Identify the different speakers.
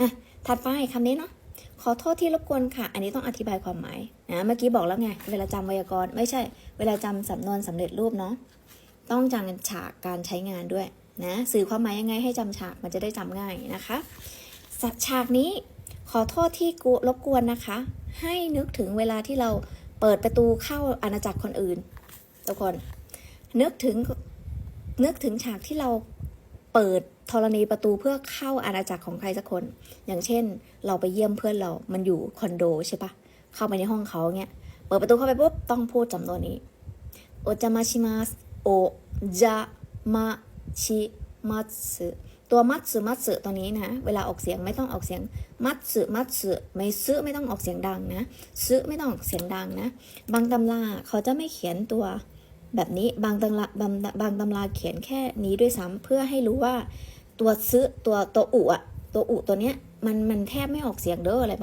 Speaker 1: อะถัดไปคำนี้เนาะขอโทษที่รบกวนค่ะ อันนี้ต้องอธิบายความหมายนะเมื่อกี้บอกแล้วไง เวลาจำไวยากรณ์ไม่ใช่ เวลาจำสำนวนสำเร็จรูปเนาะต้องจำฉากการใช้งานด้วยนะสื่อความหมายยังไงให้จำฉากมันจะได้จำง่ายนะคะสฉากนี้ขอโทษที่กูรบกวนนะคะ ให้นึกถึงเวลาที่เราเปิดประตูเข้าอาณาจักรคนอื่นทุกคนนึกถึงนึกถึงฉากที่เรา เปิดธรณีประตูเพื่อเข้าอาณาจักรของใครสักคน อย่างเช่น เราไปเยี่ยมเพื่อนเรา มันอยู่คอนโดใช่ปะเข้าไปในห้องเขาเงี้ย เปิดประตูเข้าไปปุ๊บ ต้องพูดจำนวนนี้ โอจามาชิมัสโอจามาชิมัสึตัวมัตสึมัตสึตัวนี้นะเวลาออกเสียงไม่ต้องออกเสียงมัตสึมัตสึไม่ซึไม่ต้องออกเสียงดังนะซึไม่ต้องออกเสียงดังนะ บางตำราเขาจะไม่เขียนตัว แบบนี้บางตำราบางบางตำราเขียนแค่นี้ด้วยซ้ำเพื่อให้รู้ว่าตัวซึตัวตัวอุอะตัวอุตัวเนี้ยมันมันแทบไม่ออกเสียงเด้ออะไร